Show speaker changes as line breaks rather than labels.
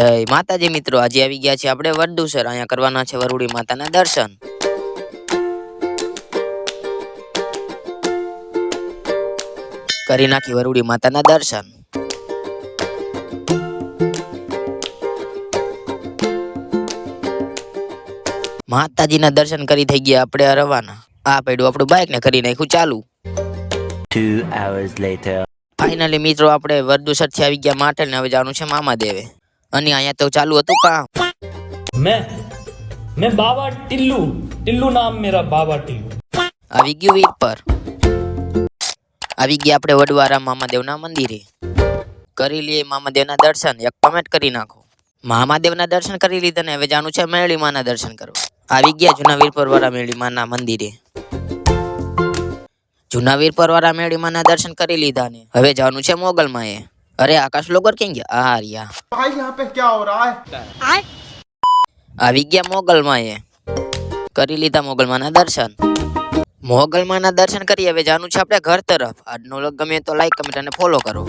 જય માતાજી મિત્રો આજે આવી ગયા છે આપણે વરદુસર અહીંયા કરવાના છે વરુડી માતાના દર્શન. કરી નાખી વરુડી માતાના દર્શન. માતાજીના દર્શન કરી થઈ ગયા આપણે રવાના. આ પડ્યું આપણું બાઇક ને કરી નાખ્યું ચાલુ. ફાઇનલી મિત્રો આપણે વરદુસરથી આવી ગયા માટે ને હવે જવાનું છે મામા દેવે અને અહીંયા તો ચાલુ હતું કામ.
મેં મેં બાબા ટિલ્લુ ટિલ્લુ નામ મેરા બાબા ટિલ્લુ.
આવી ગયું વીર પર. આવી ગયા આપણે વડવારા મામાદેવના મંદિરે. કરી લઈએ મામાદેવના દર્શન. એક કમેન્ટ કરી નાખો. મહામાદેવના દર્શન કરી લીધા ને હવે જાણું છે મેળીમાના દર્શન કરવા. આવી ગયા જૂના વીરપરવાળા વાળા મેળીમાના મંદિરે. જૂના વીર પરવારા મેળીમાના દર્શન કરી લીધા ને. હવે જવાનું છે મોગલમાં એ અરે આકાશ લોગર ક્યાં ગયા હા રિયા
ભાઈ યહાં પે ક્યા હો રહા હે
આવી ગયા મોગલમાં એ કરી લીધા મોગલ મોગલમાંના દર્શન મોગલ મોગલમાંના દર્શન કરી હવે જાનું છે આપણે ઘર તરફ આજનો લોગ ગમે તો લાઈક કમેન્ટ અને ફોલો કરો